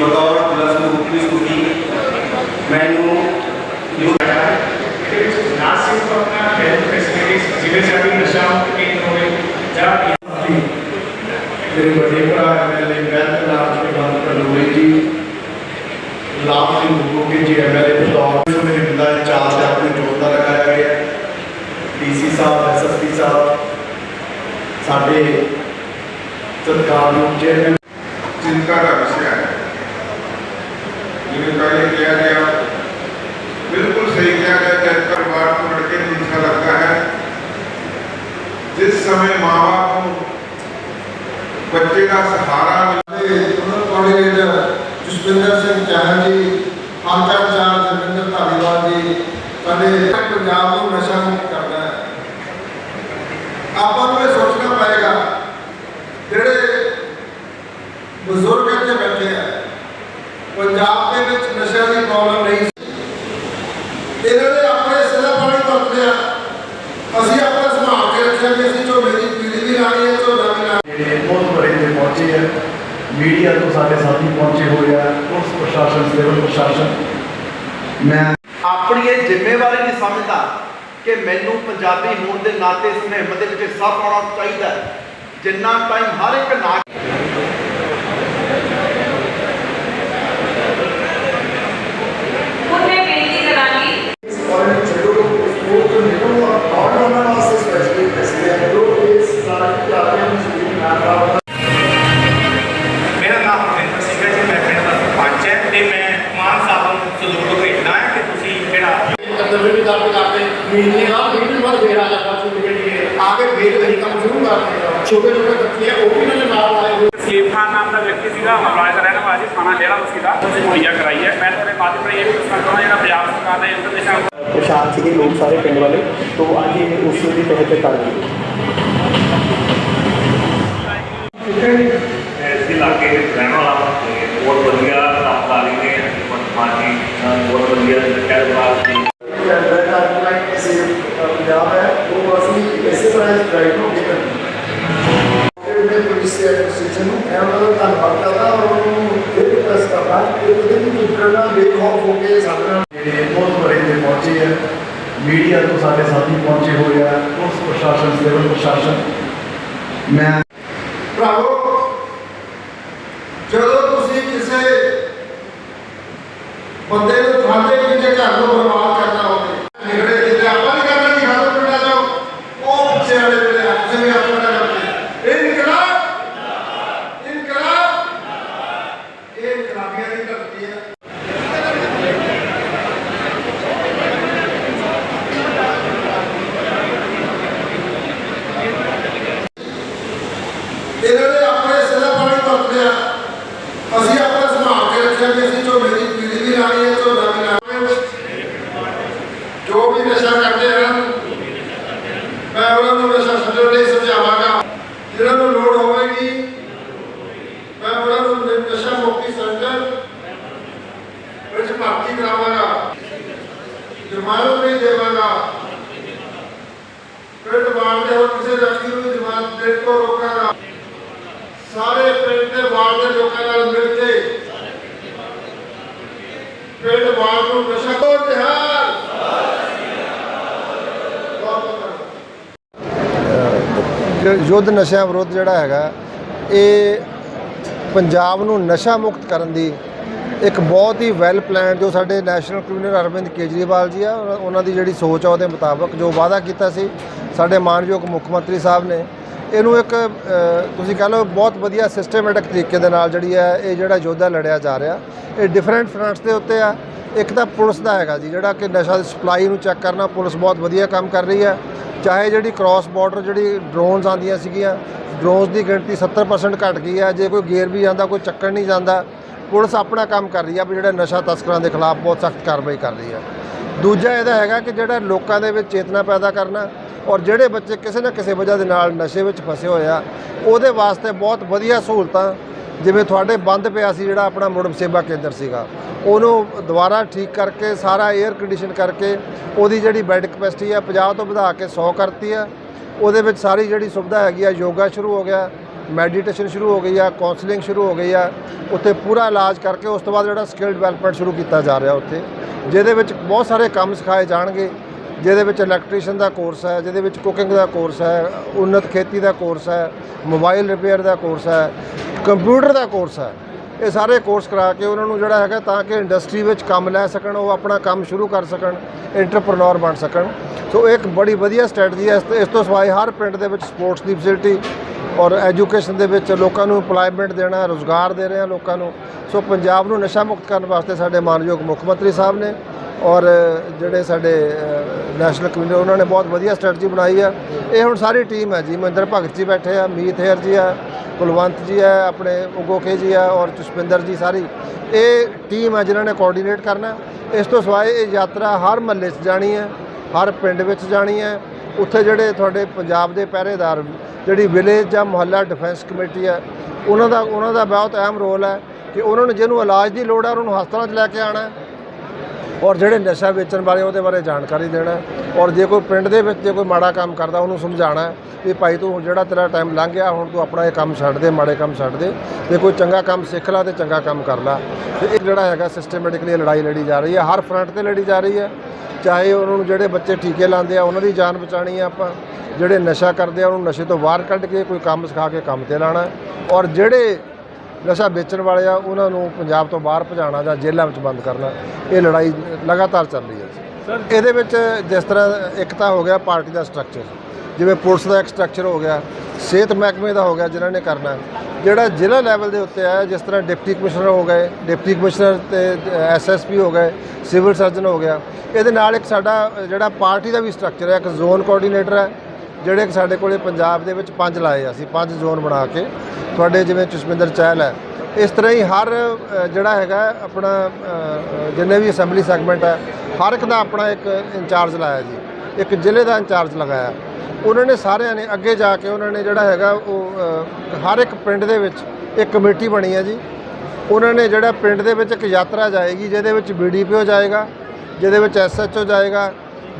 ਬਤੌਰ plus two ਦੀ study ਮੈਨੂੰ ਨਾ ਸਿਰਫ ਆਪਣਾ ਹੈਲਥ ਫੈਸਿਲਿਟੀਜ਼ ਜਿਵੇਂ ਸਾਡੀ ਨਸ਼ਾ ਮੁਕਤ ਕੇਂਦਰ ਹੋਵੇ ਜਾਂ ਮੇਰੇ ਵੱਡੇ ਭਰਾ ਐਮਐਲਏ ਵੈਦ ਰਾਜ ਦੇ ਬੰਦ ਕਰਨੋਈ ਜੀ ਲਾਭ ਸਿੰਘ ਗੁੱਗੇ ਜੀ ਐਮਐਲਏ ਬਤੌਰ ਜੋ ਮੇਰੇ ਪਿਤਾ ਦੇ ਚਾਰ ਤੇ ਆਪਣੇ ਜੋਰ ਦਾ ਲਗਾਇਆ ਗਿਆ ਡੀਸੀ ਸਾਹਿਬ ਐਸਐਸਪੀ ਸਾਹਿਬ ਸਾਡੇ ਸਤਿਕਾਰਯੋਗ ਚੇਅਰਮੈਨ चिंता का विषय है ਦਾ ਸਹਾਰਾ ਮਿਲੇ ਉਹਨਾਂ ਕੋਆਰਡੀਨੇਟਰ ਜਸਵਿੰਦਰ ਸਿੰਘ ਚਾਹਲ ਜੀ ਮੈਂ ਆਪਣੀ ਇਹ ਜ਼ਿੰਮੇਵਾਰੀ ਨਹੀਂ ਸਮਝਦਾ ਕਿ ਮੈਨੂੰ ਪੰਜਾਬੀ ਹੋਣ ਦੇ ਨਾਤੇ ਇਸ ਮੁਹਿੰਮ ਦੇ ਵਿੱਚ ਹਿੱਸਾ ਪਾਉਣਾ ਚਾਹੀਦਾ ਜਿੰਨਾ ਟਾਈਮ ਹਰ ਇੱਕ ਨਾਗਰਿਕ ਛੋਟੇ ਲੋਕਾਂ ਦਿੱਤੀ ਹੈ ਉਹ ਵੀ ਉਹਨਾਂ ਦੇ ਨਾਲ ਆਏ ਹੋਏ ਸੇਫ ਖਾਨ ਨਾਮ ਦਾ ਵਿਅਕਤੀ ਸੀਗਾ ਮਹਾਰਾਜ ਦਾ ਰਹਿਣ ਵਾਲੀ ਥਾਣਾ ਡੇਰਾ ਮੁਸੀਦਾ ਅਸੀਂ ਮੁਹੱਈਆ ਕਰਾਈ ਹੈ ਮੈਂ ਤੁਹਾਡੇ ਮਾਧਿਅਮ ਰਾਹੀਂ ਇਹ ਵੀ ਦੱਸਣਾ ਚਾਹੁੰਦਾ ਜਿਹੜਾ ਪੰਜਾਬ ਸਰਕਾਰ ਨੇ ਇੰਟਰਨੈਸ਼ਨਲ ਪਰੇਸ਼ਾਨ ਸੀਗੇ ਲੋਕ ਸਾਰੇ ਪਿੰਡ ਵਾਲੇ ਤੋਂ ਅੱਜ ਇਹ ਉਸ ਦੀ ਤਹਿਤ ਕਰ ਦਿੱਤੀ ਇਸ ਇਲਾਕੇ ਦੇ ਰਹਿਣ ਵਾਲਾ ਬਹੁਤ ਵਧੀਆ ਕਾਮਕਾਰੀ ਨੇ ਵਰਤਮਾਨ ਜੀ ਬਹੁਤ ਵਧੀਆ ਸਰਕਾਰ ਬਾਤ ਦੀ ਪੰਜਾਬ ਹੈ ਉਹ ਅਸੀਂ ਇਸੇ ਤਰ੍ਹਾਂ ਇਸ ਡਰਾਈਵ ਨੂੰ ਦੇਖਣ ਸੀ ਐਸੋਸੀਏਸ਼ਨ ਨੂੰ ਮੈਂ ਉਹਨਾਂ ਦਾ ਧੰਨਵਾਦ ਕਰਦਾ ਔਰ ਉਹਨੂੰ ਇਹ ਰਿਕਵੈਸਟ ਕਰਦਾ ਕਿ ਉਹਦੇ ਵੀ ਪ੍ਰੋਗਰਾਮ ਬੇਖੌਫ ਹੋ ਕੇ ਸਾਡੇ ਨਾਲ ਜਿਹੜੇ ਬਹੁਤ ਬੜੇ ਤੇ ਪਹੁੰਚੇ ਆ ਮੀਡੀਆ ਤੋਂ ਸਾਡੇ ਸਾਥੀ ਪਹੁੰਚੇ ਹੋਏ ਆ ਪੁਲਿਸ ਪ੍ਰਸ਼ਾਸਨ ਸਿਵਲ ਪ੍ਰਸ਼ਾਸਨ ਮੈਂ ਨੂੰ ਨਸ਼ਾ ਤੋਂ ਤਿਹਾਰ ਯੁੱਧ ਨਸ਼ਿਆਂ ਵਿਰੁੱਧ ਜਿਹੜਾ ਹੈਗਾ, ਇਹ ਪੰਜਾਬ ਨੂੰ ਨਸ਼ਾ ਮੁਕਤ ਕਰਨ ਦੀ ਇੱਕ ਬਹੁਤ ਹੀ ਵੈਲ ਪਲਾਨ ਜੋ ਸਾਡੇ ਨੈਸ਼ਨਲ ਕਨਵੀਨਰ ਅਰਵਿੰਦ ਕੇਜਰੀਵਾਲ ਜੀ ਆ ਉਹਨਾਂ- ਦੀ ਜਿਹੜੀ ਸੋਚ ਆ ਉਹਦੇ ਮੁਤਾਬਕ ਜੋ ਵਾਅਦਾ ਕੀਤਾ ਸੀ, ਸਾਡੇ ਮਾਨਯੋਗ ਮੁੱਖ ਮੰਤਰੀ ਸਾਹਿਬ ਨੇ, ਇਹਨੂੰ ਇੱਕ ਤੁਸੀਂ ਕਹ ਲਓ ਬਹੁਤ ਵਧੀਆ ਸਿਸਟਮੈਟਿਕ ਤਰੀਕੇ ਦੇ ਨਾਲ ਜਿਹੜੀ ਹੈ, ਇਹ ਜਿਹੜਾ ਯੋਧਾ ਲੜਿਆ ਜਾ ਰਿਹਾ, ਇਹ ਡਿਫਰੈਂਟ ਫਰੰਟਸ ਦੇ ਉੱਤੇ ਆ। ਇੱਕ ਤਾਂ ਪੁਲਿਸ ਦਾ ਹੈਗਾ ਜੀ, ਜਿਹੜਾ ਕਿ ਨਸ਼ਾ ਦੀ ਸਪਲਾਈ ਨੂੰ ਚੈੱਕ ਕਰਨਾ, ਪੁਲਿਸ ਬਹੁਤ ਵਧੀਆ ਕੰਮ ਕਰ ਰਹੀ ਹੈ। ਚਾਹੇ ਜਿਹੜੀ ਕ੍ਰਾਸ ਬਾਰਡਰ ਜਿਹੜੀ ਡਰੋਨਸ ਆਉਂਦੀਆਂ ਸੀਗੀਆਂ ਡਰੋਨਸ ਦੀ ਗਿਣਤੀ 70% ਘਟ ਗਈ ਹੈ। ਜੇ ਕੋਈ ਗੇਰ ਵੀ ਜਾਂਦਾ, ਕੋਈ ਚੱਕਰ ਨਹੀਂ ਜਾਂਦਾ, ਪੁਲਿਸ ਆਪਣਾ ਕੰਮ ਕਰ ਰਹੀ ਹੈ ਵੀ ਜਿਹੜਾ ਨਸ਼ਾ ਤਸਕਰਾਂ ਦੇ ਖਿਲਾਫ ਬਹੁਤ ਸਖਤ ਕਾਰਵਾਈ ਕਰ ਰਹੀ ਹੈ। ਦੂਜਾ ਇਹਦਾ ਹੈਗਾ ਕਿ ਜਿਹੜਾ ਲੋਕਾਂ ਦੇ ਵਿੱਚ ਚੇਤਨਾ ਪੈਦਾ ਕਰਨਾ ਔਰ ਜਿਹੜੇ ਬੱਚੇ ਕਿਸੇ ਨਾ ਕਿਸੇ ਵਜ੍ਹਾ ਦੇ ਨਾਲ ਨਸ਼ੇ ਵਿੱਚ ਫਸੇ ਹੋਏ ਆ, ਉਹਦੇ ਵਾਸਤੇ ਬਹੁਤ ਵਧੀਆ ਸਹੂਲਤਾਂ ਜਿਵੇਂ ਤੁਹਾਡੇ ਬੰਦ ਪਿਆ ਸੀ ਜਿਹੜਾ ਆਪਣਾ ਮੁੜਮ ਸੇਵਾ ਕੇਂਦਰ ਸੀਗਾ, ਉਹਨੂੰ ਦੁਬਾਰਾ ਠੀਕ ਕਰਕੇ, ਸਾਰਾ 에ਅਰ ਕੰਡੀਸ਼ਨ ਕਰਕੇ ਉਹਦੀ ਜਿਹੜੀ ਬੈੱਡ ਕਪੈਸਿਟੀ ਆ 50 ਤੋਂ ਵਧਾ ਕੇ 100 ਕਰਤੀ ਆ। ਉਹਦੇ ਵਿੱਚ ਸਾਰੀ ਜਿਹੜੀ ਸੁਵਿਧਾ ਹੈਗੀ ਆ, ਯੋਗਾ ਸ਼ੁਰੂ ਹੋ ਗਿਆ ਮੈਡੀਟੇਸ਼ਨ ਸ਼ੁਰੂ ਹੋ ਗਈ ਆ ਕਾਉਂਸਲਿੰਗ ਸ਼ੁਰੂ ਹੋ ਗਈ ਆ, ਉੱਥੇ ਪੂਰਾ ਇਲਾਜ ਕਰਕੇ ਉਸ ਤੋਂ ਬਾਅਦ ਜਿਹੜਾ ਸਕਿੱਲ ਡਿਵੈਲਪਮੈਂਟ ਸ਼ੁਰੂ ਕੀਤਾ ਜਾ ਰਿਹਾ ਉੱਥੇ, ਜਿਹਦੇ ਵਿੱਚ ਬਹੁਤ ਸਾਰੇ ਕੰਮ ਸਿਖਾਏ ਜਾਣਗੇ। ਜਿਹਦੇ ਵਿੱਚ ਇਲੈਕਟ੍ਰੀਸ਼ੀਅਨ ਦਾ ਕੋਰਸ ਹੈ, ਜਿਹਦੇ ਵਿੱਚ ਕੁਕਿੰਗ ਦਾ ਕੋਰਸ ਹੈ ਉન્નਤ ਖੇਤੀ ਦਾ ਕੋਰਸ ਹੈ ਮੋਬਾਈਲ ਰਿਪੇਅਰ ਦਾ ਕੋਰਸ ਹੈ ਕੰਪਿਊਟਰ ਦਾ ਕੋਰਸ ਹੈ। ਇਹ ਸਾਰੇ ਕੋਰਸ ਕਰਾ ਕੇ ਉਹਨਾਂ ਨੂੰ ਜਿਹੜਾ ਹੈਗਾ ਤਾਂ ਕਿ ਇੰਡਸਟਰੀ ਵਿੱਚ ਕੰਮ ਲੈ ਸਕਣ, ਉਹ ਆਪਣਾ ਕੰਮ ਸ਼ੁਰੂ ਕਰ ਸਕਣ ਐਂਟਰਪ੍ਰੈਨਿਓਰ ਬਣ ਸਕਣ। ਸੋ ਇਹ ਇੱਕ ਬੜੀ ਵਧੀਆ ਸਟ੍ਰੈਟਜੀ ਹੈ। ਇਸ ਤੋਂ- ਸਿਵਾਏ ਹਰ ਪਿੰਡ ਦੇ ਵਿੱਚ ਸਪੋਰਟਸ ਦੀ ਫੈਸਿਲਿਟੀ ਔਰ ਐਜੂਕੇਸ਼ਨ ਦੇ ਵਿੱਚ ਲੋਕਾਂ ਨੂੰ EMPLOYMENT ਦੇਣਾ, ਰੋਜ਼ਗਾਰ ਦੇ ਰਹੇ ਆ ਲੋਕਾਂ ਨੂੰ। ਸੋ ਪੰਜਾਬ ਨੂੰ ਨਸ਼ਾ ਮੁਕਤ ਕਰਨ ਵਾਸਤੇ ਸਾਡੇ ਮਾਨਯੋਗ ਮੁੱਖ ਮੰਤਰੀ ਸਾਹਿਬ ਨੇ ਔਰ ਜਿਹੜੇ ਸਾਡੇ ਨੈਸ਼ਨਲ ਕਮਿਸ਼ਨ ਉਹਨਾਂ ਨੇ ਬਹੁਤ ਵਧੀਆ ਸਟ੍ਰੈਟਜੀ ਬਣਾਈ ਆ। ਇਹ ਹੁਣ ਸਾਰੀ ਟੀਮ ਹੈ ਜੀ, ਮਹਿੰਦਰ ਭਗਤ ਜੀ ਬੈਠੇ ਆ, ਮੀਤ ਹੇਰ ਜੀ ਆ, ਕੁਲਵੰਤ ਜੀ ਆ, ਆਪਣੇ ਉਗੋਕੇ ਜੀ ਆ, ਔਰ ਜਸਪਿੰਦਰ ਜੀ ਸਾਰੀ। ਇਹ ਟੀਮ ਹੈ ਜਿਨ੍ਹਾਂ ਨੇ ਕੋਆਰਡੀਨੇਟ ਕਰਨਾ। ਇਸ ਤੋਂ ਸਿਵਾਏ ਇਹ ਯਾਤਰਾ ਹਰ ਮਹੱਲੇ 'ਚ ਜਾਣੀ ਹੈ, ਹਰ ਪਿੰਡ ਵਿੱਚ ਜਾਣੀ ਹੈ। ਉੱਥੇ ਜਿਹੜੇ ਤੁਹਾਡੇ ਪੰਜਾਬ ਦੇ ਪਹਿਰੇਦਾਰ, ਜਿਹੜੀ ਵਿਲੇਜ ਜਾਂ ਮੁਹੱਲਾ ਡਿਫੈਂਸ ਕਮੇਟੀ ਹੈ ਉਹਨਾਂ ਦਾ ਉਹਨਾਂ ਦਾ ਬਹੁਤ ਅਹਿਮ ਰੋਲ ਹੈ ਕਿ ਉਹਨਾਂ ਨੂੰ ਜਿਹਨੂੰ ਇਲਾਜ ਦੀ ਲੋੜ ਹੈ, ਉਹਨਾਂ ਨੂੰ ਹਸਪਤਾਲਾਂ 'ਚ ਲੈ ਕੇ ਆਉਣਾ ਔਰ ਜਿਹੜੇ ਨਸ਼ਾ ਵੇਚਣ ਵਾਲੇ, ਉਹਦੇ ਬਾਰੇ ਜਾਣਕਾਰੀ ਦੇਣਾ ਔਰ ਜੇ ਕੋਈ ਪਿੰਡ ਦੇ ਵਿੱਚ ਜੇ ਕੋਈ ਮਾੜਾ ਕੰਮ ਕਰਦਾ, ਉਹਨੂੰ ਸਮਝਾਉਣਾ ਵੀ ਭਾਈ ਤੂੰ ਜਿਹੜਾ ਤੇਰਾ ਟਾਈਮ ਲੰਘ ਗਿਆ, ਹੁਣ ਤੂੰ ਆਪਣਾ ਇਹ ਕੰਮ ਛੱਡ ਦੇ, ਮਾੜੇ ਕੰਮ ਛੱਡ ਦੇ। ਤੇ ਕੋਈ ਚੰਗਾ ਕੰਮ ਸਿੱਖ ਲੈ ਤੇ ਚੰਗਾ ਕੰਮ ਕਰ ਲੈ। ਤੇ ਇਹ ਜਿਹੜਾ ਹੈਗਾ ਸਿਸਟਮੈਟਿਕਲੀ ਲੜਾਈ ਲੜੀ ਜਾ ਰਹੀ ਹੈ। ਹਰ ਫਰੰਟ ਤੇ ਲੜੀ ਜਾ ਰਹੀ ਹੈ। ਚਾਹੇ ਉਹਨਾਂ ਨੂੰ ਜਿਹੜੇ ਬੱਚੇ ਟੀਕੇ ਲਾਉਂਦੇ ਆ, ਉਹਨਾਂ ਦੀ ਜਾਨ ਬਚਾਣੀ ਆ ਆਪਾਂ। ਜਿਹੜੇ ਨਸ਼ਾ ਕਰਦੇ ਆ, ਉਹਨੂੰ ਨਸ਼ੇ ਤੋਂ ਬਾਹਰ ਕੱਢ ਕੇ, ਕੋਈ ਕੰਮ ਸਿਖਾ ਕੇ ਕੰਮ ਤੇ ਲਾਣਾ ਔਰ ਜਿਹੜੇ ਨਸ਼ਾ ਵੇਚਣ ਵਾਲੇ ਆ ਉਹਨਾਂ ਨੂੰ ਪੰਜਾਬ ਤੋਂ ਬਾਹਰ ਭਜਾਉਣਾ ਜਾਂ ਜੇਲ੍ਹਾਂ ਵਿੱਚ ਬੰਦ ਕਰਨਾ ਇਹ ਲੜਾਈ ਲਗਾਤਾਰ ਚੱਲ ਰਹੀ ਹੈ ਇਹਦੇ ਵਿੱਚ ਜਿਸ ਤਰ੍ਹਾਂ ਇੱਕ ਤਾਂ ਹੋ ਗਿਆ ਪਾਰਟੀ ਦਾ ਸਟਰਕਚਰ ਜਿਵੇਂ ਪੁਲਿਸ ਦਾ ਇੱਕ ਸਟਰਕਚਰ ਹੋ ਗਿਆ ਸਿਹਤ ਮਹਿਕਮੇ ਦਾ ਹੋ ਗਿਆ ਜਿਨ੍ਹਾਂ ਨੇ ਕਰਨਾ ਜਿਹੜਾ ਜ਼ਿਲ੍ਹਾ ਲੈਵਲ ਦੇ ਉੱਤੇ ਹੈ ਜਿਸ ਤਰ੍ਹਾਂ ਡਿਪਟੀ ਕਮਿਸ਼ਨਰ ਹੋ ਗਏ ਡਿਪਟੀ ਕਮਿਸ਼ਨਰ ਤੇ ਐਸਐਸਪੀ ਹੋ ਗਏ ਸਿਵਲ ਸਰਜਨ ਹੋ ਗਿਆ ਇਹਦੇ ਨਾਲ ਇੱਕ ਸਾਡਾ ਜਿਹੜਾ ਪਾਰਟੀ ਦਾ ਵੀ ਸਟਰਕਚਰ ਹੈ ਇੱਕ ਜ਼ੋਨ ਕੋਆਰਡੀਨੇਟਰ ਹੈ ਜਿਹੜੇ ਕਿ ਸਾਡੇ ਕੋਲੇ ਪੰਜਾਬ ਦੇ ਵਿੱਚ ਪੰਜ ਲਾਏ ਆ ਅਸੀਂ, ਪੰਜ ਜ਼ੋਨ ਬਣਾ ਕੇ। ਤੁਹਾਡੇ ਜਿਵੇਂ ਚਸ਼ਮਿੰਦਰ ਚਹਿਲ ਹੈ, ਇਸ ਤਰ੍ਹਾਂ ਹੀ ਹਰ ਜਿਹੜਾ ਹੈਗਾ ਆਪਣਾ ਜਿੰਨੇ ਵੀ ਅਸੈਂਬਲੀ ਸੈਗਮੈਂਟ ਹੈ, ਹਰ ਇੱਕ ਦਾ ਆਪਣਾ ਇੱਕ ਇੰਚਾਰਜ ਲਾਇਆ ਜੀ, ਇੱਕ ਜ਼ਿਲ੍ਹੇ ਦਾ ਇੰਚਾਰਜ ਲਗਾਇਆ। ਉਹਨਾਂ ਨੇ ਸਾਰਿਆਂ ਨੇ ਅੱਗੇ ਜਾ ਕੇ ਉਹਨਾਂ ਨੇ ਜਿਹੜਾ ਹੈਗਾ ਉਹ ਹਰ ਇੱਕ ਪਿੰਡ ਦੇ ਵਿੱਚ ਇੱਕ ਕਮੇਟੀ ਬਣੀ ਹੈ ਜੀ। ਉਹਨਾਂ ਨੇ ਜਿਹੜਾ ਪਿੰਡ ਦੇ ਵਿੱਚ ਇੱਕ ਯਾਤਰਾ ਜਾਏਗੀ, ਜਿਹਦੇ ਵਿੱਚ ਬੀਡੀਪੀਓ ਜਾਏਗਾ, ਜਿਹਦੇ ਵਿੱਚ ਐਸਐਚਓ ਜਾਏਗਾ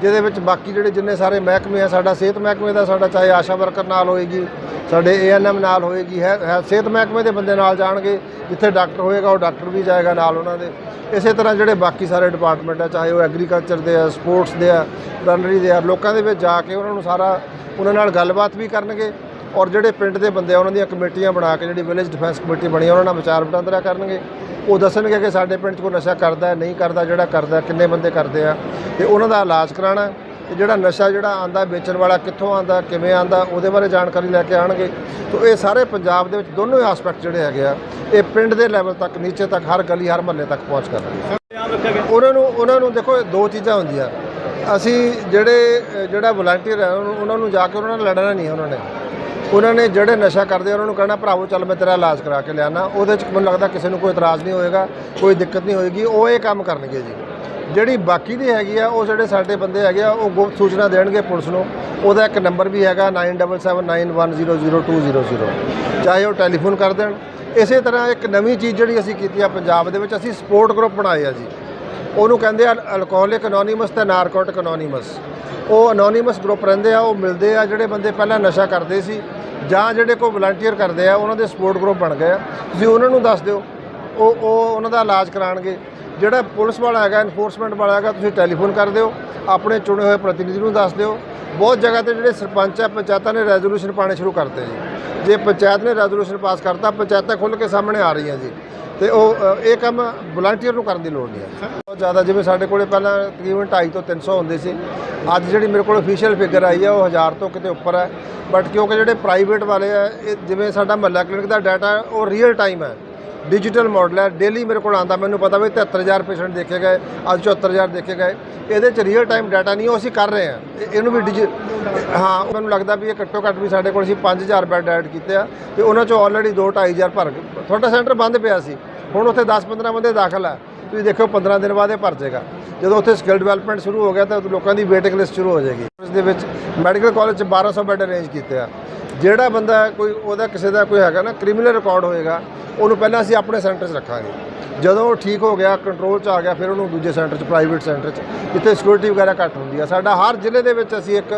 ਜਿਹਦੇ ਵਿੱਚ ਬਾਕੀ ਜਿਹੜੇ ਜਿੰਨੇ ਸਾਰੇ ਮਹਿਕਮੇ ਆ, ਸਾਡਾ ਸਿਹਤ ਮਹਿਕਮੇ ਦਾ ਸਾਡਾ ਚਾਹੇ ਆਸ਼ਾ ਵਰਕਰ ਨਾਲ ਹੋਏਗੀ, ਸਾਡੇ ਏਐਨਐਮ ਨਾਲ ਹੋਏਗੀ, ਹੈ, ਹੈ- ਸਿਹਤ ਮਹਿਕਮੇ ਦੇ ਬੰਦੇ ਨਾਲ ਜਾਣਗੇ, ਜਿੱਥੇ ਡਾਕਟਰ ਹੋਏਗਾ, ਉਹ ਡਾਕਟਰ ਵੀ ਜਾਏਗਾ ਨਾਲ ਉਹਨਾਂ ਦੇ। ਇਸੇ ਤਰ੍ਹਾਂ ਜਿਹੜੇ ਬਾਕੀ ਸਾਰੇ ਡਿਪਾਰਟਮੈਂਟ ਆ, ਚਾਹੇ ਉਹ ਐਗਰੀਕਲਚਰ ਦੇ ਆ ਸਪੋਰਟਸ ਦੇ ਆ ਰਨਰੀ ਦੇ ਆ, ਲੋਕਾਂ ਦੇ ਵਿੱਚ ਜਾ ਕੇ ਉਹਨਾਂ ਨੂੰ ਸਾਰਾ, ਉਹਨਾਂ ਨਾਲ ਗੱਲਬਾਤ ਵੀ ਕਰਨਗੇ। ਔਰ ਜਿਹੜੇ ਪਿੰਡ ਦੇ ਬੰਦੇ ਆ ਉਹਨਾਂ ਦੀਆਂ ਕਮੇਟੀਆਂ ਬਣਾ ਕੇ ਜਿਹੜੀ ਵਿਲੇਜ ਡਿਫੈਂਸ ਕਮੇਟੀ ਬਣੀ ਆ, ਉਹਨਾਂ ਨਾਲ ਵਿਚਾਰ ਵਟਾਂਦਰਾ ਕਰਨਗੇ। ਉਹ ਦੱਸਣਗੇ ਕਿ ਸਾਡੇ ਪਿੰਡ 'ਚ ਕੋਈ ਨਸ਼ਾ ਕਰਦਾ ਹੈ, ਨਹੀਂ ਕਰਦਾ ਜਿਹੜਾ ਕਰਦਾ ਕਿੰਨੇ ਬੰਦੇ ਕਰਦੇ ਆ। ਤੇ ਉਹਨਾਂ ਦਾ ਇਲਾਜ ਕਰਾਉਣਾ ਹੈ। ਤੇ ਜਿਹੜਾ ਨਸ਼ਾ ਜਿਹੜਾ ਆਂਦਾ ਵੇਚਣ ਵਾਲਾ ਕਿੱਥੋਂ ਆਂਦਾ ਕਿਵੇਂ ਆਂਦਾ ਉਹਦੇ ਬਾਰੇ ਜਾਣਕਾਰੀ ਲੈ ਕੇ ਆਣਗੇ ਤੋਂ ਇਹ ਸਾਰੇ ਪੰਜਾਬ ਦੇ ਵਿੱਚ ਦੋਨੋਂ ਹੀ ਐਸਪੈਕਟ ਜਿਹੜੇ ਹੈਗੇ ਆ ਇਹ ਪਿੰਡ ਦੇ ਲੈਵਲ ਤੱਕ ਨੀਚੇ ਤੱਕ ਹਰ ਗਲੀ ਹਰ ਮਹੱਲੇ ਤੱਕ ਪਹੁੰਚ ਕਰਨਗੇ ਉਹਨਾਂ ਨੂੰ ਉਹਨਾਂ ਨੂੰ ਦੇਖੋ ਦੋ ਚੀਜ਼ਾਂ ਹੁੰਦੀਆਂ। ਅਸੀਂ ਜਿਹੜੇ ਜਿਹੜਾ ਵਲੰਟੀਅਰ ਹੈ ਉਹਨਾਂ ਨੂੰ ਜਾ ਕੇ ਉਹਨਾਂ ਨਾਲ ਲੜਨਾ ਨਹੀਂ ਉਹਨਾਂ ਨੇ। ਉਹਨਾਂ ਨੇ ਜਿਹੜੇ ਨਸ਼ਾ ਕਰਦੇ ਉਹਨਾਂ ਨੂੰ ਕਹਿਣਾ ਭਰਾਵੋ ਚੱਲ ਮੈਂ ਤੇਰਾ ਇਲਾਜ ਕਰਾ ਕੇ ਲਿਆਣਾ ਉਹਦੇ ਚ ਮੈਨੂੰ ਲੱਗਦਾ ਕਿਸੇ ਨੂੰ ਕੋਈ ਇਤਰਾਜ਼ ਨਹੀਂ ਹੋਏਗਾ ਕੋਈ ਦਿੱਕਤ ਨਹੀਂ ਹੋਏਗੀ ਉਹ ਇਹ ਕੰਮ ਕਰਨਗੇ ਜੀ ਜਿਹੜੀ ਬਾਕੀ ਦੀ ਹੈਗੀ ਆ ਉਹ ਜਿਹੜੇ ਸਾਡੇ ਬੰਦੇ ਹੈਗੇ ਆ ਉਹ ਗੁਪਤ ਸੂਚਨਾ ਦੇਣਗੇ ਪੁਲਿਸ ਨੂੰ ਉਹਦਾ ਇੱਕ ਨੰਬਰ ਵੀ ਹੈਗਾ 9779100200 ਚਾਹੇ ਉਹ ਟੈਲੀਫੋਨ ਕਰ ਦੇਣ ਇਸੇ ਤਰ੍ਹਾਂ ਇੱਕ ਨਵੀਂ ਚੀਜ਼ ਜਿਹੜੀ ਅਸੀਂ ਕੀਤੀ ਆ ਪੰਜਾਬ ਦੇ ਵਿੱਚ ਅਸੀਂ ਸਪੋਰਟ ਗਰੁੱਪ ਬਣਾਏ ਆ ਜੀ ਉਹਨੂੰ ਕਹਿੰਦੇ ਆ ਅਲਕੋਹਲਿਕ ਅਨੋਨੀਮਸ ਤੇ ਨਾਰਕੋਟਿਕ ਅਨੋਨੀਮਸ ਉਹ ਅਨੋਨੀਮਸ ਗਰੁੱਪ ਰਹਿੰਦੇ ਆ ਉਹ ਮਿਲਦੇ ਆ ਜਿਹੜੇ ਬੰਦੇ ਪਹਿਲਾਂ ਨਸ਼ਾ ਕਰਦੇ ਸੀ ਜਾਂ ਜਿਹੜੇ ਕੋਈ ਵਲੰਟੀਅਰ ਕਰਦੇ ਆ, ਉਹਨਾਂ ਦੇ ਸਪੋਰਟ ਗਰੁੱਪ ਬਣ ਗਏ ਆ। ਤੁਸੀਂ ਉਹਨਾਂ ਨੂੰ ਦੱਸ ਦਿਓ, ਉਹ ਉਹ ਉਹਨਾਂ ਦਾ ਇਲਾਜ ਕਰਾਣਗੇ ਜਿਹੜਾ ਪੁਲਿਸ ਵਾਲਾ ਹੈਗਾ ਐਨਫੋਰਸਮੈਂਟ ਵਾਲਾ ਹੈਗਾ, ਤੁਸੀਂ ਟੈਲੀਫੋਨ ਕਰ ਦਿਓ, ਆਪਣੇ ਚੁਣੇ ਹੋਏ ਪ੍ਰਤੀਨਿਧੀ ਨੂੰ ਦੱਸ ਦਿਓ। ਬਹੁਤ ਜਗ੍ਹਾ ਤੇ ਜਿਹੜੇ ਸਰਪੰਚ ਆ, ਪੰਚਾਇਤਾਂ ਨੇ ਰੈਜ਼ੋਲੂਸ਼ਨ ਪਾਣੇ ਸ਼ੁਰੂ ਕਰਤੇ ਜੀ। ਜੇ ਪੰਚਾਇਤ ਨੇ ਰੈਜ਼ੋਲੂਸ਼ਨ ਪਾਸ ਕਰਤਾ, ਪੰਚਾਇਤਾਂ ਖੁੱਲ੍ਹ ਕੇ ਸਾਹਮਣੇ ਆ ਰਹੀਆਂ ਜੀ। ਤੇ ਉਹ ਇਹ ਕੰਮ ਵਲੰਟੀਅਰ ਨੂੰ ਕਰਨ ਦੀ ਲੋੜ ਨਹੀਂ ਹੈ ਬਹੁਤ ਜ਼ਿਆਦਾ, ਜਿਵੇਂ ਸਾਡੇ ਕੋਲੇ ਪਹਿਲਾਂ ਤਕਰੀਬਨ 250 ਤੋਂ 300 ਹੁੰਦੇ ਸੀ। ਅੱਜ ਜਿਹੜੀ ਮੇਰੇ ਕੋਲ ਅਫੀਸ਼ੀਅਲ ਫਿਗਰ ਆਈ ਹੈ ਉਹ 1000 ਤੋਂ ਕਿਤੇ ਉੱਪਰ ਹੈ। ਬਟ ਕਿਉਂਕਿ ਜਿਹੜੇ ਪ੍ਰਾਈਵੇਟ ਵਾਲੇ ਆ, ਇਹ ਜਿਵੇਂ ਸਾਡਾ ਮਹੱਲਾ ਕਲੀਨਿਕ ਦਾ ਡਾਟਾ ਉਹ ਰੀਅਲ ਟਾਈਮ ਹੈ। ਡਿਜੀਟਲ ਮਾਡਲ ਹੈ ਡੇਲੀ ਮੇਰੇ ਕੋਲ ਆਉਂਦਾ, ਮੈਨੂੰ ਪਤਾ ਵੀ 73000 ਪੇਸ਼ੈਂਟ ਦੇਖੇ ਗਏ, ਅੱਜ 74000 ਦੇਖੇ ਗਏ। ਇਹਦੇ ਚ ਰੀਅਲ ਟਾਈਮ ਡਾਟਾ ਨਹੀਂ, ਉਹ ਅਸੀਂ ਕਰ ਰਹੇ ਹਾਂ। ਇਹ- ਇਹਨੂੰ ਵੀ ਡਿਜੀ ਹਾਂ, ਮੈਨੂੰ ਲੱਗਦਾ ਵੀ ਇਹ ਘੱਟੋ ਘੱਟ ਵੀ ਸਾਡੇ ਕੋਲ ਅਸੀਂ 5000 ਬੈੱਡ ਐਡ ਕੀਤੇ ਆ, ਤੇ ਉਹਨਾਂ ਚੋਂ ਆਲਰੇਡੀ 2 2500 ਭਰ ਤੁਹਾਡਾ ਸੈਂਟਰ ਬੰਦ ਪਿਆ ਸੀ। ਹੁਣ ਉੱਥੇ 10 15 ਬੰਦੇ ਦਾਖਲ ਆ। ਤੁਸੀਂ ਦੇਖੋ 15 ਦਿਨ ਬਾਅਦ ਇਹ ਭਰ ਜਾਏਗਾ। ਜਦੋਂ ਉੱਥੇ ਸਕਿੱਲ ਡਿਵੈਲਪਮੈਂਟ ਸ਼ੁਰੂ ਹੋ ਗਿਆ, ਤਾਂ ਲੋਕਾਂ ਦੀ ਵੇਟਿੰਗ ਲਿਸਟ ਸ਼ੁਰੂ ਹੋ ਜਾਏਗੀ। ਇਸ ਦੇ ਵਿੱਚ ਮੈਡੀਕਲ ਕਾਲਜ ਚ 1200 ਬੈੱਡ ਅਰੇਂਜ ਕੀਤੇ ਆ। ਜਿਹੜਾ ਬੰਦਾ ਕੋਈ ਉਹਦਾ ਕਿਸੇ ਦਾ ਕੋਈ ਹੈਗਾ ਨਾ ਕ੍ਰਿਮੀਨਲ ਰਿਕਾਰਡ ਹੋਏਗਾ ਉਹਨੂੰ ਪਹਿਲਾਂ ਅਸੀਂ ਆਪਣੇ ਸੈਂਟਰ 'ਚ ਰੱਖਾਂਗੇ। ਜਦੋਂ ਉਹ ਠੀਕ ਹੋ ਗਿਆ ਕੰਟਰੋਲ 'ਚ ਆ ਗਿਆ ਫਿਰ ਉਹਨੂੰ ਦੂਜੇ ਸੈਂਟਰ 'ਚ ਪ੍ਰਾਈਵੇਟ ਸੈਂਟਰ 'ਚ ਜਿੱਥੇ ਸਿਕਿਉਰਿਟੀ ਵਗੈਰਾ ਘੱਟ ਹੁੰਦੀ ਆ। ਸਾਡਾ ਹਰ ਜ਼ਿਲ੍ਹੇ ਦੇ ਵਿੱਚ ਅਸੀਂ ਇੱਕ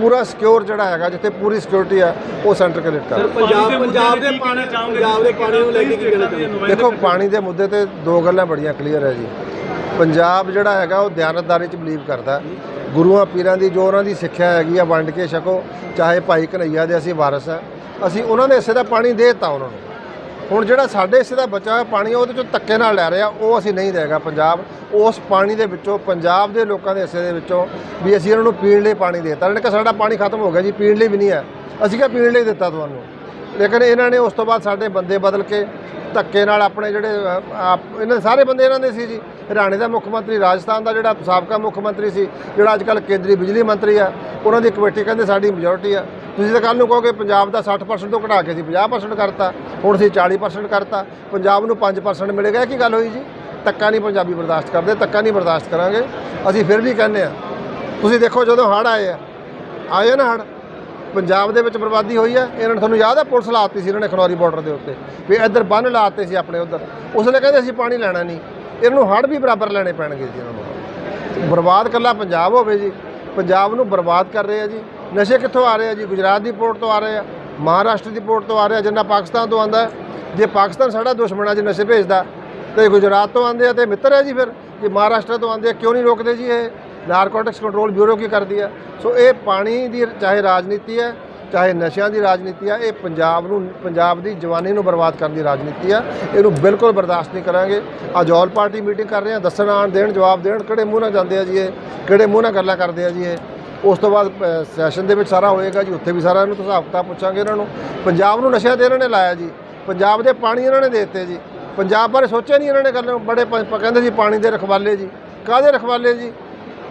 ਪੂਰਾ ਸਿਕਿਉਰ ਜਿਹੜਾ ਹੈਗਾ ਜਿੱਥੇ ਪੂਰੀ ਸਿਕਿਉਰਿਟੀ ਆ ਉਹ ਸੈਂਟਰ ਕ੍ਰੀਏਟ ਕਰਾਂਗੇ। ਪੰਜਾਬ ਪੰਜਾਬ ਦੇ ਪਾਣੀ ਪੰਜਾਬ ਦੇ ਪਾਣੀ ਨੂੰ ਲੈ ਕੇ ਕੀ ਕਹਿਣਾ ਚਾਹੁੰਦੇ ਦੇਖੋ ਪਾਣੀ ਦੇ ਮੁੱਦੇ ਤੇ ਦੋ ਗੱਲਾਂ ਬੜੀਆਂ ਕਲੀਅਰ ਹੈ ਜੀ। ਪੰਜਾਬ ਜਿਹੜਾ ਹੈਗਾ ਉਹ ਦਿਆਨਤਦਾਰੀ 'ਚ ਬਲੀਵ ਕਰਦਾ। ਗੁਰੂਆਂ ਪੀਰਾਂ ਦੀ ਜੋ ਉਹਨਾਂ ਦੀ ਸਿੱਖਿਆ ਹੈਗੀ ਆ ਵੰਡ ਕੇ ਛਕੋ ਚਾਹੇ ਭਾਈ ਕਨਈਆ ਦੇ ਅਸੀਂ ਵਾਰਸ ਆ। ਅਸੀਂ ਉਹਨਾਂ ਦੇ ਹਿੱਸੇ ਦਾ ਪਾਣੀ ਦੇ ਦਿੱਤਾ ਉਹਨਾਂ ਨੂੰ। ਹੁਣ ਜਿਹੜਾ ਸਾਡੇ ਹਿੱਸੇ ਦਾ ਬਚਾ ਹੋਇਆ ਪਾਣੀ ਆ, ਉਹਦੇ ਚੋਂ ਧੱਕੇ ਨਾਲ ਲੈ ਰਿਹਾ ਉਹ ਅਸੀਂ ਨਹੀਂ ਦੇਗਾ ਪੰਜਾਬ। ਉਸ ਪਾਣੀ ਦੇ ਵਿੱਚੋਂ ਪੰਜਾਬ ਦੇ ਲੋਕਾਂ ਦੇ ਹਿੱਸੇ ਦੇ ਵਿੱਚੋਂ ਵੀ ਅਸੀਂ ਉਹਨਾਂ ਨੂੰ ਪੀਣ ਲਈ ਪਾਣੀ ਦੇ ਦਿੱਤਾ। ਇਹਨਾਂ ਨੇ ਕਿਹਾ ਸਾਡਾ ਪਾਣੀ ਖਤਮ ਹੋ ਗਿਆ ਜੀ ਪੀਣ ਲਈ ਵੀ ਨਹੀਂ ਹੈ। ਅਸੀਂ ਕਿਹਾ ਪੀਣ ਲਈ ਦਿੱਤਾ ਤੁਹਾਨੂੰ। ਲੇਕਿਨ ਇਹਨਾਂ ਨੇ ਉਸ ਤੋਂ ਬਾਅਦ ਸਾਡੇ ਬੰਦੇ ਬਦਲ ਕੇ ਧੱਕੇ ਨਾਲ ਆਪਣੇ ਜਿਹੜੇ ਆਪ- ਇਹਨਾਂ ਸਾਰੇ ਬੰਦੇ ਇਹਨਾਂ ਦੇ ਸੀ ਜੀ। ਹਰਿਆਣੇ ਦਾ ਮੁੱਖ ਮੰਤਰੀ, ਰਾਜਸਥਾਨ ਦਾ ਜਿਹੜਾ ਸਾਬਕਾ ਮੁੱਖ ਮੰਤਰੀ ਸੀ, ਜਿਹੜਾ ਅੱਜ ਕੱਲ੍ਹ ਕੇਂਦਰੀ ਬਿਜਲੀ ਮੰਤਰੀ ਆ, ਉਹਨਾਂ ਦੀ ਕਮੇਟੀ ਕਹਿੰਦੇ ਸਾਡੀ ਮੈਜੋਰਟੀ ਆ। ਤੁਸੀਂ ਤਾਂ ਕੱਲ੍ਹ ਨੂੰ ਕਹੋਗੇ ਪੰਜਾਬ ਦਾ 60% ਤੋਂ ਘਟਾ ਕੇ ਸੀ 50% ਕਰਤਾ, ਹੁਣ ਅਸੀਂ 40% ਕਰਤਾ, ਪੰਜਾਬ ਨੂੰ 5% ਮਿਲੇਗਾ ਇਹ ਕੀ ਗੱਲ ਹੋਈ ਜੀ? ਧੱਕਾ ਨਹੀਂ ਪੰਜਾਬੀ ਬਰਦਾਸ਼ਤ ਕਰਦੇ, ਧੱਕਾ ਨਹੀਂ ਬਰਦਾਸ਼ਤ ਕਰਾਂਗੇ। ਅਸੀਂ ਫਿਰ ਵੀ ਕਹਿੰਦੇ ਆ, ਤੁਸੀਂ ਦੇਖੋ ਜਦੋਂ ਹੜ੍ਹ ਆਏ ਆ, ਆਏ ਨਾ ਹੜ੍ਹ? ਪੰਜਾਬ ਦੇ ਵਿੱਚ ਬਰਬਾਦੀ ਹੋਈ ਹੈ, ਇਹਨਾਂ ਨੇ ਤੁਹਾਨੂੰ ਯਾਦ ਹੈ, ਪੁਲਿਸ ਲਾਤੀ ਸੀ ਇਹਨਾਂ ਨੇ ਖਨੌਰੀ ਬਾਰਡਰ ਦੇ ਉੱਤੇ, ਵੀ ਇੱਧਰ ਬੰਨ ਲਾਤੇ ਸੀ ਆਪਣੇ ਉੱਧਰ। ਉਸ ਵੇਲੇ ਕਹਿੰਦੇ ਅਸੀਂ ਪਾਣੀ ਲੈਣਾ ਨਹੀਂ, ਇਹਨਾਂ ਨੂੰ ਹੜ੍ਹ ਵੀ ਬਰਾਬਰ ਲੈਣੇ ਪੈਣਗੇ ਜੀ ਇਹਨਾਂ ਨੂੰ। ਬਰਬਾਦ ਕੱਲਾ ਪੰਜਾਬ ਹੋਵੇ ਜੀ, ਪੰਜਾਬ ਨੂੰ ਬਰਬਾਦ ਕਰ ਰਹੇ ਆ ਜੀ, ਨਸ਼ੇ ਕਿੱਥੋਂ ਆ ਰਹੇ ਆ ਜੀ, ਗੁਜਰਾਤ ਦੀ ਪੋਰਟ ਤੋਂ ਆ ਰਹੇ ਆ, ਮਹਾਰਾਸ਼ਟਰ ਦੀ ਪੋਰਟ ਤੋਂ ਆ ਰਹੇ ਆ, ਜਿੰਨਾ ਪਾਕਿਸਤਾਨ ਤੋਂ ਆਂਦਾ ਜੇ ਪਾਕਿਸਤਾਨ ਸਾਡਾ ਦੁਸ਼ਮਣ ਆ, ਜੀ ਨਸ਼ੇ ਭੇਜਦਾ, ਤੇ ਗੁਜਰਾਤ ਤੋਂ ਆਂਦੇ ਆ, ਤੇ ਮਿੱਤਰ ਹੈ ਜੀ ਫਿਰ ਕਿ ਮਹਾਰਾਸ਼ਟਰ ਤੋਂ ਆਂਦੇ ਆ, ਕਿਉਂ ਨਹੀਂ ਰੋਕਦੇ ਜੀ ਇਹ? ਨਾਰਕੋਟਿਕਸ ਕੰਟਰੋਲ ਬਿਊਰੋ ਕੀ ਕਰਦੀ ਹੈ? ਸੋ ਇਹ ਪਾਣੀ ਦੀ ਚਾਹੇ ਰਾਜਨੀਤੀ ਹੈ ਚਾਹੇ ਨਸ਼ਿਆਂ ਦੀ ਰਾਜਨੀਤੀ ਆ ਇਹ ਪੰਜਾਬ ਨੂੰ ਪੰਜਾਬ ਦੀ ਜਵਾਨੀ ਨੂੰ ਬਰਬਾਦ ਕਰਨ ਦੀ ਰਾਜਨੀਤੀ ਆ ਇਹਨੂੰ ਬਿਲਕੁਲ ਬਰਦਾਸ਼ਤ ਨਹੀਂ ਕਰਾਂਗੇ। ਅੱਜ ਅਜੌਲ ਪਾਰਟੀ ਮੀਟਿੰਗ ਕਰ ਰਹੇ ਆ ਦੱਸਣ ਆਣ ਦੇਣ ਜਵਾਬ ਦੇਣ ਕਿਹੜੇ ਮੂੰਹ ਨਾਲ ਜਾਂਦੇ ਆ ਜੀ ਇਹ? ਕਿਹੜੇ ਮੂੰਹ ਨਾਲ ਗੱਲਾਂ ਕਰਦੇ ਆ ਜੀ ਇਹ? ਉਸ ਤੋਂ ਬਾਅਦ ਅ, ਸੈਸ਼ਨ ਦੇ ਵਿੱਚ ਸਾਰਾ ਹੋਏਗਾ ਜੀ ਉੱਥੇ ਵੀ ਸਾਰਾ ਇਹਨੂੰ ਹਿਸਾਬ ਕਿਤਾਬ ਪੁੱਛਾਂਗੇ ਇਹਨਾਂ ਨੂੰ। ਪੰਜਾਬ ਨੂੰ ਨਸ਼ਿਆਂ ਤੇ ਇਹਨਾਂ ਨੇ ਲਾਇਆ ਜੀ। ਪੰਜਾਬ ਦੇ ਪਾਣੀ ਇਹਨਾਂ ਨੇ ਦੇ ਦਿੱਤੇ ਜੀ। ਪੰਜਾਬ ਬਾਰੇ ਸੋਚਿਆ ਨਹੀਂ ਇਹਨਾਂ ਨੇ ਗੱਲ ਬੜੇ ਕਹਿੰਦੇ ਸੀ ਪਾਣੀ ਦੇ ਰਖਵਾਲੇ ਜੀ। ਕਾਹਦੇ ਰਖਵਾਲੇ ਜੀ?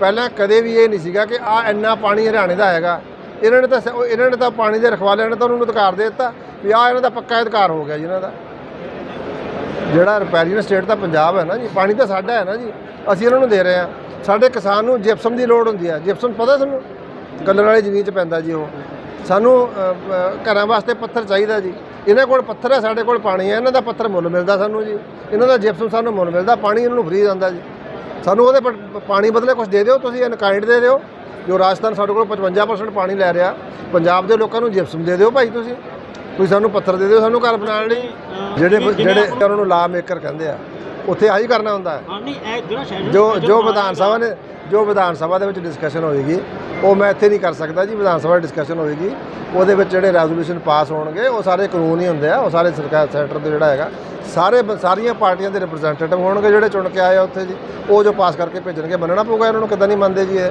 ਪਹਿਲਾਂ ਕਦੇ ਵੀ ਇਹ ਨਹੀਂ ਸੀਗਾ ਕਿ ਆ ਇੰਨਾ ਪਾਣੀ ਹਰਿਆਣੇ ਦਾ ਹੈਗਾ। ਇਹਨਾਂ ਨੇ ਤਾਂ ਸ- ਇਹਨਾਂ ਨੇ ਤਾਂ ਪਾਣੀ ਦੇ ਰਖਵਾਲਿਆਂ ਨੇ ਤਾਂ ਉਹਨਾਂ ਨੂੰ ਅਧਿਕਾਰ ਦੇ ਦਿੱਤਾ ਵੀ ਆ ਇਹਨਾਂ ਦਾ ਪੱਕਾ ਅਧਿਕਾਰ ਹੋ ਗਿਆ ਜੀ ਇਹਨਾਂ ਦਾ। ਜਿਹੜਾ ਰਿਪੈਰੀਅਨ ਸਟੇਟ ਤਾਂ ਪੰਜਾਬ ਹੈ ਨਾ ਜੀ ਪਾਣੀ ਤਾਂ ਸਾਡਾ ਹੈ ਨਾ ਜੀ ਅਸੀਂ ਇਹਨਾਂ ਨੂੰ ਦੇ ਰਹੇ ਹਾਂ। ਸਾਡੇ ਕਿਸਾਨ ਨੂੰ ਜਿਪਸਮ ਦੀ ਲੋੜ ਹੁੰਦੀ ਹੈ ਜਿਪਸਮ ਪਤਾ ਤੁਹਾਨੂੰ? ਕਲਰ ਵਾਲੀ ਜ਼ਮੀਨ 'ਚ ਪੈਂਦਾ ਜੀ ਉਹ। ਸਾਨੂੰ ਅ, ਅ, ਘਰਾਂ ਵਾਸਤੇ ਪੱਥਰ ਚਾਹੀਦਾ ਜੀ। ਇਹਨਾਂ ਕੋਲ ਪੱਥਰ ਹੈ ਸਾਡੇ ਕੋਲ ਪਾਣੀ ਹੈ ਇਹਨਾਂ ਦਾ ਪੱਥਰ ਮੁੱਲ ਮਿਲਦਾ ਸਾਨੂੰ ਜੀ। ਇਹਨਾਂ ਦਾ ਜਿਪਸਮ ਸਾਨੂੰ ਮੁੱਲ ਮਿਲਦਾ ਪਾਣੀ ਇਹਨਾਂ ਨੂੰ ਫ੍ਰੀ ਜਾਂਦਾ ਜੀ। ਸਾਨੂੰ ਉਹਦੇ ਪਰ ਪਾਣੀ ਬਦਲੇ ਕੁਝ ਦੇ ਦਿਓ ਤੁਸੀਂ ਇਨਕਾਈਂਡ ਦੇ ਦਿਓ। ਜੋ ਰਾਜਸਥਾਨ ਸਾਡੇ ਕੋਲ 55% ਪਾਣੀ ਲੈ ਰਿਹਾ ਪੰਜਾਬ ਦੇ ਲੋਕਾਂ ਨੂੰ ਜਿਪਸਮ ਦੇ ਦਿਓ ਭਾਈ ਤੁਸੀਂ। ਤੁਸੀਂ ਸਾਨੂੰ ਪੱਥਰ ਦੇ ਦਿਓ ਸਾਨੂੰ ਘਰ ਬਣਾਉਣ ਲਈ। ਜਿਹੜੇ ਜਿਹੜੇ ਉਹਨਾਂ ਨੂੰ ਲਾ ਮੇਕਰ ਕਹਿੰਦੇ ਆ। ਉੱਥੇ ਆਹੀ ਕਰਨਾ ਹੁੰਦਾ ਹੈ। ਹਾਂ ਨਹੀਂ ਇਹ ਜਿਹੜਾ ਸ਼ਹਿਰ ਜੋ ਜੋ ਵਿਧਾਨ ਸਭਾ ਨੇ ਜੋ ਵਿਧਾਨ ਸਭਾ ਦੇ ਵਿੱਚ ਡਿਸਕਸ਼ਨ ਹੋਏਗੀ ਉਹ ਮੈਂ ਇੱਥੇ ਨਹੀਂ ਕਰ ਸਕਦਾ ਜੀ ਵਿਧਾਨ ਸਭਾ ਡਿਸਕਸ਼ਨ ਹੋਏਗੀ। ਉਹਦੇ ਵਿੱਚ ਜਿਹੜੇ ਰੈਜ਼ੋਲੂਸ਼ਨ ਪਾਸ ਹੋਣਗੇ ਉਹ ਸਾਰੇ ਕਾਨੂੰਨ ਹੀ ਹੁੰਦੇ ਆ ਉਹ ਸਾਰੇ ਸਰਕਾਰ ਸੈਂਟਰ ਦੇ ਜਿਹੜਾ ਹੈਗਾ ਸਾਰੇ ਸਾਰੀਆਂ ਪਾਰਟੀਆਂ ਦੇ ਰਿਪਰੈਜ਼ੈਂਟੇਟਿਵ ਹੋਣਗੇ ਜਿਹੜੇ ਚੁਣ ਕੇ ਆਏ ਆ ਉੱਥੇ ਜੀ। ਉਹ ਜੋ ਪਾਸ ਕਰਕੇ ਭੇਜਣਗੇ ਮੰਨਣਾ ਪਊਗਾ ਇਹਨਾਂ ਨੂੰ ਕਿੱਦਾਂ ਨਹੀਂ ਮੰਨਦੇ ਜੀ ਇਹ।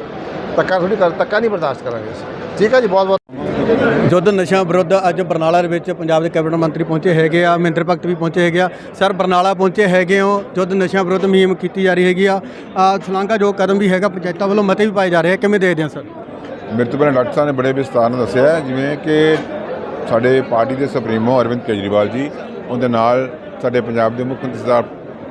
ਧੱਕਾ ਥੋੜੀ ਕਰ ਧੱਕਾ ਨਹੀਂ ਬਰਦਾਸ਼ਤ ਕਰਾਂਗੇ ਅਸੀਂ। ਠੀਕ ਹੈ ਜੀ ਬਹੁਤ ਬਹੁਤ ਯੁੱਧ ਨਸ਼ਿਆਂ ਵਿਰੁੱਧ ਅੱਜ ਬਰਨਾਲਾ ਦੇ ਵਿੱਚ ਪੰਜਾਬ ਦੇ ਕੈਬਨਿਟ ਮੰਤਰੀ ਪਹੁੰਚੇ ਹੈਗੇ ਆ, ਮਹਿੰਦਰ ਭਗਤ ਵੀ ਪਹੁੰਚੇ ਹੈਗੇ ਆ। ਸਰ, ਬਰਨਾਲਾ ਪਹੁੰਚੇ ਹੈਗੇ ਹੋ ਯੁੱਧ ਨਸ਼ਿਆਂ ਵਿਰੁੱਧ ਮੁਹਿੰਮ ਕੀਤੀ ਜਾ ਰਹੀ ਹੈਗੀ ਆ। ਆ ਜੋ ਕਦਮ ਵੀ ਹੈਗਾ, ਪੰਚਾਇਤਾਂ ਵੱਲੋਂ ਮਤੇ ਵੀ ਪਾਏ ਜਾ ਰਹੇ ਆ, ਕਿਵੇਂ ਦੇਖਦੇ ਆ ਸਰ? ਮੇਰੇ ਤੋਂ ਪਹਿਲਾਂ ਡਾਕਟਰ ਸਾਹਿਬ ਨੇ ਬੜੇ ਵਿਸਤਾਰ ਨਾਲ ਦੱਸਿਆ ਜਿਵੇਂ ਕਿ ਸਾਡੇ ਪਾਰਟੀ ਦੇ ਸੁਪਰੀਮੋ ਅਰਵਿੰਦ ਕੇਜਰੀਵਾਲ ਜੀ, ਉਹਦੇ ਨਾਲ ਸਾਡੇ ਪੰਜਾਬ ਦੇ ਮੁੱਖ ਮੰਤਰੀ ਸਰਦਾਰ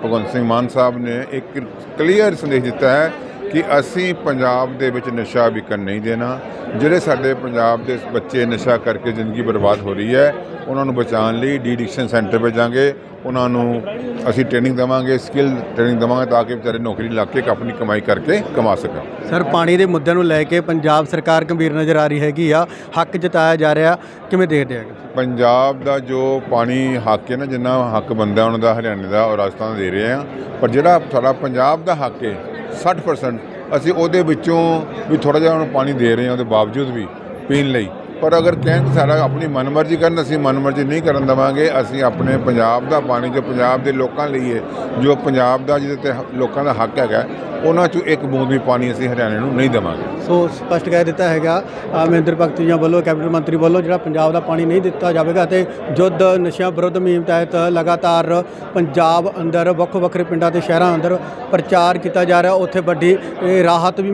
ਭਗਵੰਤ ਸਿੰਘ ਮਾਨ ਸਾਹਿਬ ਨੇ ਇੱਕ ਕਲੀਅਰ ਸੰਦੇਸ਼ ਦਿੱਤਾ ਹੈ ਕਿ ਅਸੀਂ ਪੰਜਾਬ ਦੇ ਵਿੱਚ ਨਸ਼ਾ ਵਿਕਣ ਨਹੀਂ ਦੇਣਾ। ਜਿਹੜੇ ਸਾਡੇ ਪੰਜਾਬ ਦੇ ਬੱਚੇ ਨਸ਼ਾ ਕਰਕੇ ਜ਼ਿੰਦਗੀ ਬਰਬਾਦ ਹੋ ਰਹੀ ਹੈ ਉਹਨਾਂ ਨੂੰ ਬਚਾਉਣ ਲਈ ਡੀ ਐਡਿਕਸ਼ਨ ਸੈਂਟਰ ਭੇਜਾਂਗੇ। ਉਹਨਾਂ ਨੂੰ ਅਸੀਂ ਟ੍ਰੇਨਿੰਗ ਦੇਵਾਂਗੇ ਸਕਿੱਲ ਟ੍ਰੇਨਿੰਗ ਦੇਵਾਂਗੇ ਤਾਂ ਕਿ ਵਿਚਾਰੇ ਨੌਕਰੀ ਲੱਗ ਕੇ ਆਪਣੀ ਕਮਾਈ ਕਰਕੇ ਕਮਾ ਸਕਣ। ਸਰ ਪਾਣੀ ਦੇ ਮੁੱਦਿਆਂ ਨੂੰ ਲੈ ਕੇ ਪੰਜਾਬ ਸਰਕਾਰ ਗੰਭੀਰ ਨਜ਼ਰ ਆ ਰਹੀ ਹੈਗੀ ਆ। ਹੱਕ ਜਤਾਇਆ ਜਾ ਰਿਹਾ ਕਿਵੇਂ ਦੇਖਦੇ ਹੈਗੇ? ਪੰਜਾਬ ਦਾ ਜੋ ਪਾਣੀ ਹੱਕ ਹੈ ਨਾ ਜਿੰਨਾ ਹੱਕ ਬੰਦਾ ਉਹਨਾਂ ਦਾ ਹਰਿਆਣੇ ਦਾ ਔਰ ਰਾਜਸਥਾਨ ਦਾ ਦੇ ਰਹੇ ਆ। ਪਰ ਜਿਹੜਾ ਸਾਡਾ ਪੰਜਾਬ ਦਾ ਹੱਕ ਹੈ 60% ਅਸੀਂ ਉਹਦੇ ਵਿੱਚੋਂ ਵੀ ਥੋੜਾ ਜਿਹਾ ਉਹਨੂੰ ਪਾਣੀ ਦੇ ਰਹੇ ਹਾਂ ਉਹਦੇ ਬਾਵਜੂਦ ਵੀ ਪੀਣ ਲਈ। ਪਰ ਅਗਰ ਕਹਿਣ ਸਾਡਾ ਆਪਣੀ ਮਨਮਰਜ਼ੀ ਕਰਨ ਅਸੀਂ ਮਨਮਰਜ਼ੀ ਨਹੀਂ ਕਰਨ ਦੇਵਾਂਗੇ। ਅਸੀਂ ਆਪਣੇ ਪੰਜਾਬ ਦਾ ਪਾਣੀ ਜੋ ਪੰਜਾਬ ਦੇ ਲੋਕਾਂ ਲਈ ਹੈ ਜੋ ਪੰਜਾਬ ਦਾ ਜਿਹਦੇ ਤੇ ਹ- ਲੋਕਾਂ ਦਾ ਹੱਕ ਹੈਗਾ ਉਹਨਾਂ ਚੋਂ ਇੱਕ ਬੂੰਦ ਵੀ ਪਾਣੀ ਅਸੀਂ ਹਰਿਆਣੇ ਨੂੰ ਨਹੀਂ ਦੇਵਾਂਗੇ। ਸੋ ਸਪਸ਼ਟ ਕਹਿ ਦਿੱਤਾ ਹੈਗਾ ਅ, ਮਹਿੰਦਰ ਭਗਤ ਜੀ ਵੱਲੋਂ ਕੈਬਨਿਟ ਮੰਤਰੀ ਵੱਲੋਂ ਜਿਹੜਾ ਪੰਜਾਬ ਦਾ ਪਾਣੀ ਨਹੀਂ ਦਿੱਤਾ ਜਾਵੇਗਾ ਤੇ ਯੁੱਧ ਨਸ਼ਿਆਂ ਵਿਰੁੱਧ ਮੁਹਿੰਮ ਤਹਿਤ ਲਗਾਤਾਰ ਪੰਜਾਬ ਅੰਦਰ ਵੱਖ ਵੱਖਰੇ ਪਿੰਡਾਂ ਤੇ ਸ਼ਹਿਰਾਂ ਅੰਦਰ ਪ੍ਰਚਾਰ ਕੀਤਾ ਜਾ ਰਿਹਾ ਉੱਥੇ ਵੱਡੀ ਰਾਹਤ ਵੀ